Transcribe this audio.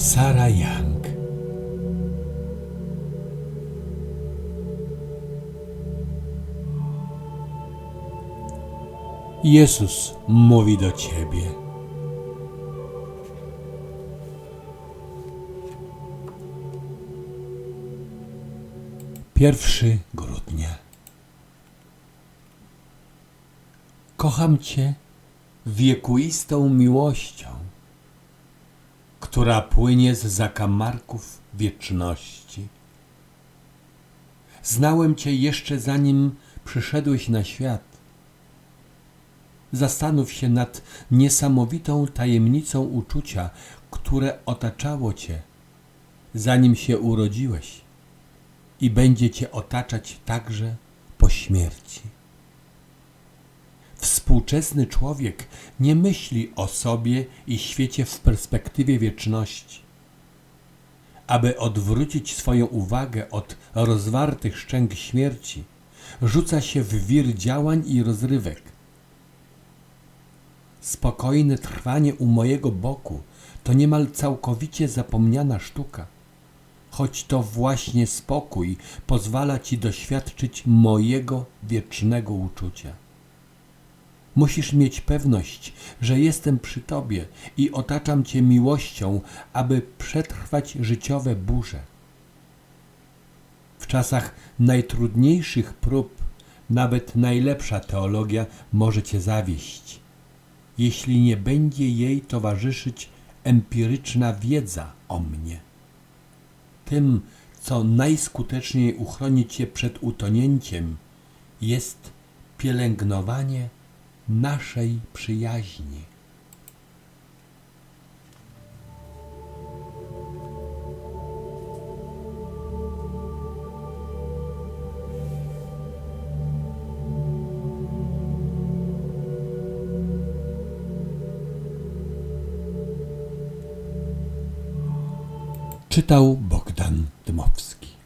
Sara Young. Jezus mówi do ciebie. Pierwszy grudnia. Kocham Cię wiekuistą miłością, która płynie z zakamarków wieczności. Znałem Cię jeszcze zanim przyszedłeś na świat. Zastanów się nad niesamowitą tajemnicą uczucia, które otaczało Cię, zanim się urodziłeś i będzie Cię otaczać także po śmierci. Współczesny człowiek nie myśli o sobie i świecie w perspektywie wieczności. Aby odwrócić swoją uwagę od rozwartych szczęk śmierci, rzuca się w wir działań i rozrywek. Spokojne trwanie u mojego boku to niemal całkowicie zapomniana sztuka, choć to właśnie spokój pozwala ci doświadczyć mojego wiecznego uczucia. Musisz mieć pewność, że jestem przy Tobie i otaczam Cię miłością, aby przetrwać życiowe burze. W czasach najtrudniejszych prób nawet najlepsza teologia może Cię zawieść, jeśli nie będzie jej towarzyszyć empiryczna wiedza o mnie. Tym, co najskuteczniej uchroni Cię przed utonięciem, jest pielęgnowanie naszej przyjaźni. Czytał Bogdan Dmowski.